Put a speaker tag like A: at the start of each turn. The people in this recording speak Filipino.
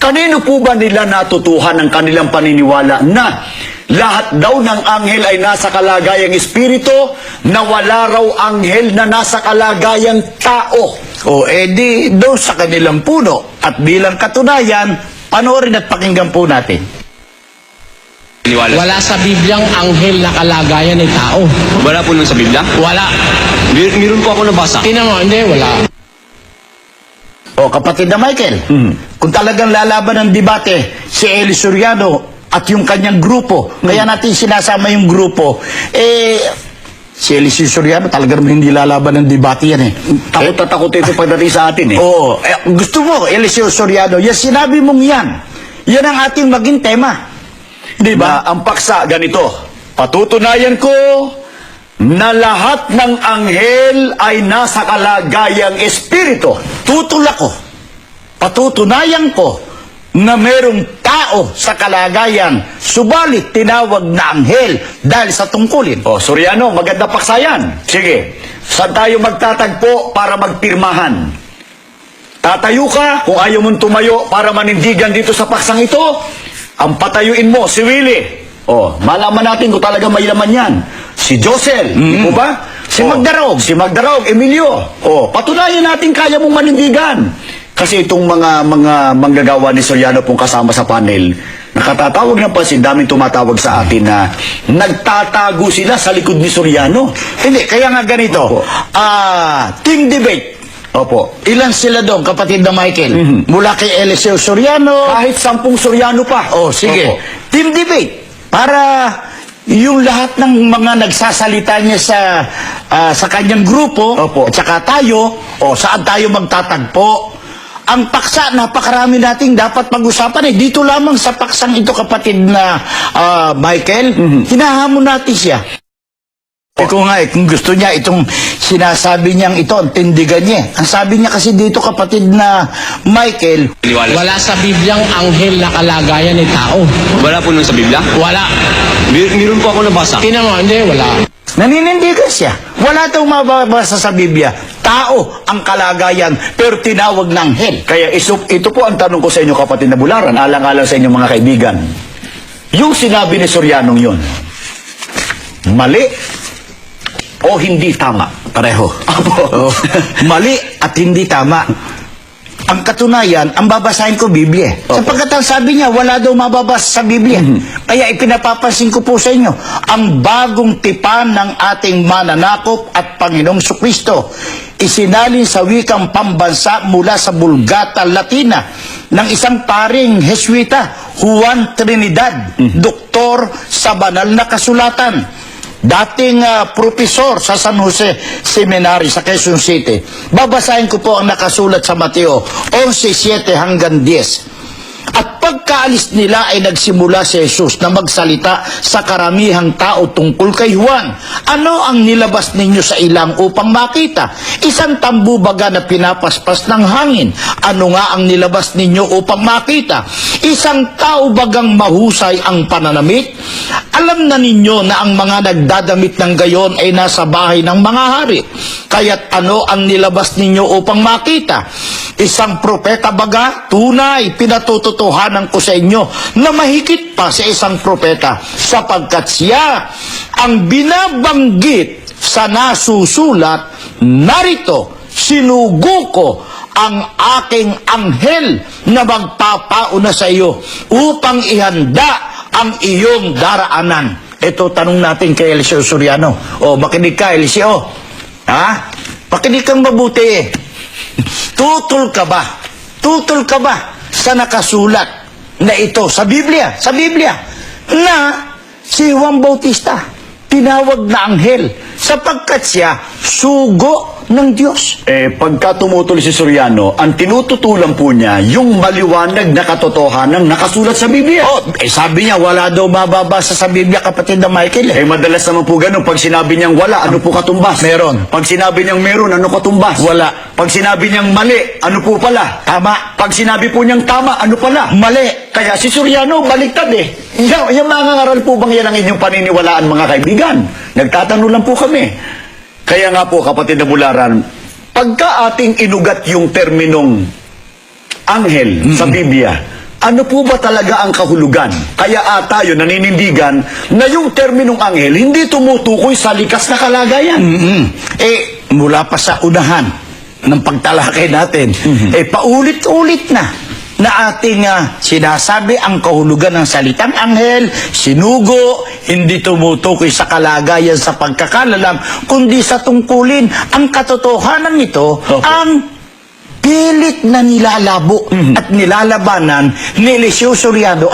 A: Kanino po ba nila natutuhan ang kanilang paniniwala na lahat daw ng anghel ay nasa kalagayang espiritu na wala raw anghel na nasa kalagayang tao?
B: O edi doon sa kanilang puno. At bilang katunayan, panoorin at pakinggan po natin.
C: Niwala.
D: Wala sa Bibliang anghel na kalagayan ng tao.
C: Wala po nun sa Biblia?
D: Wala.
C: Mer meron po ako nabasa.
D: Tingnan mo, hindi, wala.
B: O kapatid na Michael, kung talagang lalaban ng debate si Eli Soriano at yung kanyang grupo, kaya natin sinasama yung grupo, eh, si Eli Soriano talaga naman hindi lalaban ng debate yan eh.
A: Takot na takot ito pagdating sa atin eh.
B: Oo, eh, gusto mo, Eliseo Soriano, yan sinabi mong yan. Yan ang ating maging tema.
A: Di ba? Ang paksa ganito. Patutunayan ko na lahat ng anghel ay nasa kalagayang espiritu.
B: Tutol ako. Patutunayan ko na merong tao sa kalagayan, subalit tinawag na anghel dahil sa tungkulin.
A: O, Soriano, maganda paksa yan. Sige, saan tayo magtatagpo para magpirmahan? Tatayo ka kung ayaw mong tumayo para manindigan dito sa paksang ito. Ang patayuin mo, si Willie. O, malaman natin kung talaga may laman yan. Si Josel, di po ba?
B: Si
A: O,
B: Magdarog.
A: Si Magdarog, Emilio. O, patunayan natin kaya mong manindigan. Kasi itong mga mga manggagawa ni Soriano pong kasama sa panel, nakatatawag ng pansin, daming tumatawag sa atin na nagtatago sila sa likod ni Soriano.
B: Hindi, kaya nga ganito. Ah, team debate.
A: Opo.
B: Ilan sila doon, kapatid na Michael?
A: Mhm.
B: Mula kay Eliseo Soriano.
A: Kahit sampung Soriano pa.
B: Oh, sige.
A: Opo.
B: Team debate. Para yung lahat ng mga nagsasalita niya sa ah, sa kanyang grupo
A: Opo.
B: at saka tayo, o saan tayo magtatagpo? Ang paksa, napakarami nating dapat pag-usapan eh. Dito lamang sa paksang ito, kapatid na ah, Michael,
A: Mhm.
B: hinahamon natin siya. Iko nga eh, kung gusto niya itong sinasabi niyang ito, ang tindigan niya. Ang sabi niya kasi dito kapatid na Michael.
D: Wala sa Bibliang anghel na kalagayan ng tao.
C: Wala po nun sa Biblia?
D: Wala.
C: Mer meron po ako nabasa.
D: Tingnan mo, hindi, wala.
B: naninindigan siya. Wala daw mababasa sa Biblia. Tao ang kalagayan, pero tinawag ng anghel.
A: Kaya iso, ito po ang tanong ko sa inyo kapatid na bularan, alang-alang sa inyong mga kaibigan. Yung sinabi ni Sorianong yun, mali o hindi tama?
B: Pareho. Oh, mali at hindi tama. Ang katunayan, ang babasahin ko Biblia. Sapagkat ang sabi niya, wala daw mababasa sa Biblia. Kaya ipinapapansin ko po sa inyo, ang bagong tipan ng ating mananakop at Panginoong Kristo isinalin sa wikang pambansa mula sa Bulgata, Latina ng isang paring Heswita, Juan Trinidad, doktor sa banal na kasulatan dating ah, profesor sa San Jose Seminary sa Quezon City. Babasahin ko po ang nakasulat sa Mateo 11:7 hanggang 10. At pagkaalis nila ay nagsimula si Jesus na magsalita sa karamihang tao tungkol kay Juan. Ano ang nilabas ninyo sa ilang upang makita? Isang tambubaga na pinapaspas ng hangin. Ano nga ang nilabas ninyo upang makita? Isang tao bagang mahusay ang pananamit? Alam na ninyo na ang mga nagdadamit ng gayon ay nasa bahay ng mga hari. Kaya't ano ang nilabas ninyo upang makita? Isang propeta baga? Tunay, pinatututuhanan ko sa inyo na mahigit pa sa isang propeta sapagkat siya ang binabanggit sa nasusulat, narito, sinugo ko ang aking anghel na magpapauna sa iyo upang ihanda ang iyong daraanan. Ito tanong natin kay Eliseo Soriano. O, makinig ka, Eliseo. Ha? Pakinig kang mabuti eh. Tutol ka ba? Tutol ka ba sa nakasulat na ito sa Biblia? Sa Biblia na si Juan Bautista tinawag na anghel sapagkat siya sugo ng Diyos.
A: Eh, pagka tumutuloy si Soriano, ang tinututulan po niya yung maliwanag na katotohanan nakasulat sa Biblia.
B: Oh, eh sabi niya wala daw mababasa sa Biblia kapatid na Michael.
A: Eh,
B: Eh.
A: madalas naman po ganun. Pag sinabi niyang wala, ano po katumbas?
B: Meron.
A: Pag sinabi niyang meron, ano katumbas?
B: Wala.
A: Pag sinabi niyang mali, ano po pala?
B: Tama.
A: Pag sinabi po niyang tama, ano pala?
B: Mali.
A: Kaya si Soriano, baliktad eh. Yung, yung mga ngaral po bang yan ang inyong paniniwalaan, mga kaibigan? Nagtatanong lang po kami. Kaya nga po, kapatid na bularan, pagka ating inugat yung terminong anghel sa Biblia, Ano po ba talaga ang kahulugan? Kaya ah, tayo naninindigan na yung terminong anghel hindi tumutukoy sa likas na kalagayan.
B: Mm-mm. Eh, mula pa sa unahan ng pagtalakay natin, eh, paulit-ulit na na ating ah, sinasabi ang kahulugan ng salitang anghel, sinugo, hindi tumutukoy sa kalagayan sa pagkakalalam, kundi sa tungkulin. Ang katotohanan nito,
A: Opo.
B: ang pilit na nilalabo at nilalabanan ni Eliseo Soriano